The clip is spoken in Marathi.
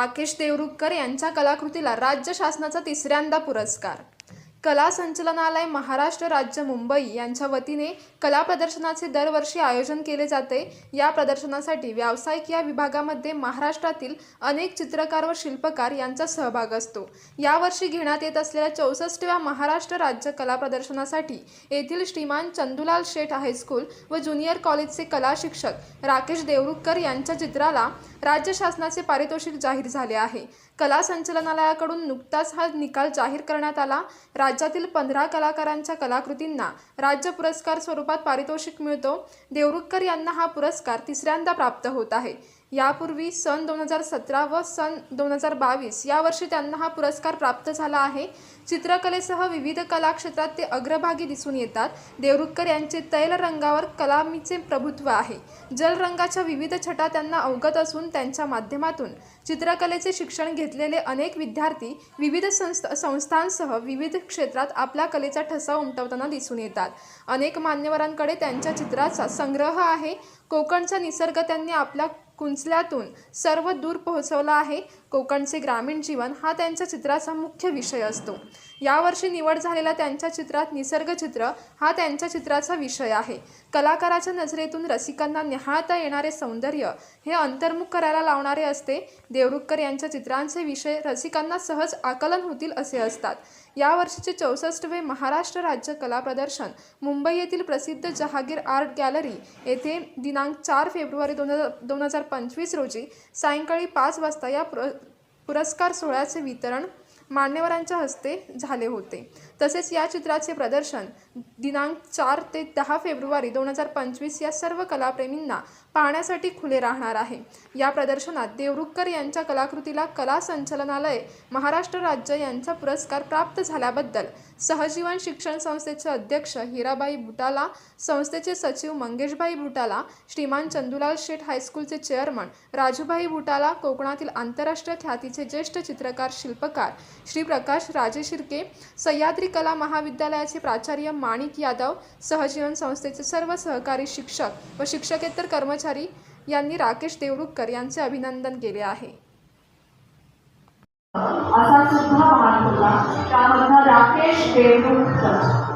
राकेश देवरुखकर यांच्या कलाकृतीला राज्य शासनाचा तिसऱ्यांदा पुरस्कार. कला संचलनालय महाराष्ट्र राज्य मुंबई यांच्या वतीने कला प्रदर्शनाचे दरवर्षी आयोजन केले जाते. या प्रदर्शनासाठी व्यावसायिक या विभागामध्ये महाराष्ट्रातील अनेक चित्रकार व शिल्पकार यांचा सहभाग असतो. यावर्षी घेण्यात येत असलेल्या चौसष्टव्या महाराष्ट्र राज्य कला प्रदर्शनासाठी येथील श्रीमान चंदुलाल शेठ हायस्कूल व ज्युनियर कॉलेजचे कला शिक्षक राकेश देवरुखकर यांच्या चित्राला राज्य शासनाचे पारितोषिक जाहीर झाले आहे. कला संचलनालयाकडून नुकताच हा निकाल जाहीर करण्यात आला. राज्यातील पंधरा कलाकारांच्या कलाकृतींना राज्य पुरस्कार स्वरूपात पारितोषिक मिळतो. देवरुखकर यांना हा पुरस्कार तिसऱ्यांदा प्राप्त होत आहे. यापूर्वी सन दोन हजार सतरा व सन दोन हजार बावीस यावर्षी त्यांना हा पुरस्कार प्राप्त झाला आहे. चित्रकलेसह विविध कला क्षेत्रात ते अग्रभागी दिसून येतात. देवरुखकर यांचे तैल रंगावर कलामीचे प्रभुत्व आहे. जलरंगाच्या विविध छटा त्यांना अवगत असून त्यांच्या माध्यमातून चित्रकलेचे शिक्षण घेतलेले अनेक विद्यार्थी विविध संस्थ संस्थांसह विविध क्षेत्रात आपल्या कलेचा ठसा उमटवताना दिसून येतात. अनेक मान्यवरांकडे त्यांच्या चित्राचा संग्रह आहे. कोकणचा निसर्ग त्यांनी आपल्या कुंचल्यातून सर्व दूर पोहोचवला आहे. कोकणचे ग्रामीण जीवन हा त्यांच्या चित्राचा मुख्य विषय असतो. यावर्षी निवड झालेल्या त्यांच्या चित्रात निसर्गचित्र हा त्यांच्या चित्राचा विषय आहे. कलाकाराच्या नजरेतून रसिकांना निहाळता येणारे सौंदर्य हे अंतर्मुख करायला लावणारे असते. देवरुखकर यांच्या चित्रांचे विषय रसिकांना सहज आकलन होतील असे असतात. यावर्षीचे चौसष्टवे महाराष्ट्र राज्य कला प्रदर्शन मुंबई येथील प्रसिद्ध जहागीर आर्ट गॅलरी येथे दिनांक चार फेब्रुवारी दोन हजार दोन हजार पंचवीस रोजी सायंकाळी पाच वाजता या प्र पुरस्कार सोहळ्याचे वितरण मान्यवरांच्या हस्ते झाले होते. तसेच या चित्राचे प्रदर्शन दिनांक चार ते दहा फेब्रुवारी दोन हजार पंचवीस या सर्व कलाप्रेमींना पाहण्यासाठी खुले राहणार आहे. या प्रदर्शनात देवरुखकर यांच्या कलाकृतीला कला संचलनालय महाराष्ट्र राज्य यांचा पुरस्कार प्राप्त झाल्याबद्दल सहजीवन शिक्षण संस्थेचे अध्यक्ष हिराबाई बुटाला संस्थेचे सचिव मंगेशभाई बुटाला श्रीमान चंदुलाल शेठ हायस्कूलचे चेअरमन राजूभाई बुटाला कोकणातील आंतरराष्ट्रीय ख्यातीचे ज्येष्ठ चित्रकार शिल्पकार श्री प्रकाश राजे शिर्के सह्याद्री कला महाविद्यालयाचे प्राचार्य माणिक यादव सहजीवन संस्थेचे सर्व सहकारी शिक्षक व शिक्षकेतर कर्मचारी यांनी राकेश देवरुखकर यांचे अभिनंदन केले आहे. असा सुद्धा होता त्यामधला राकेश देवरुखकर.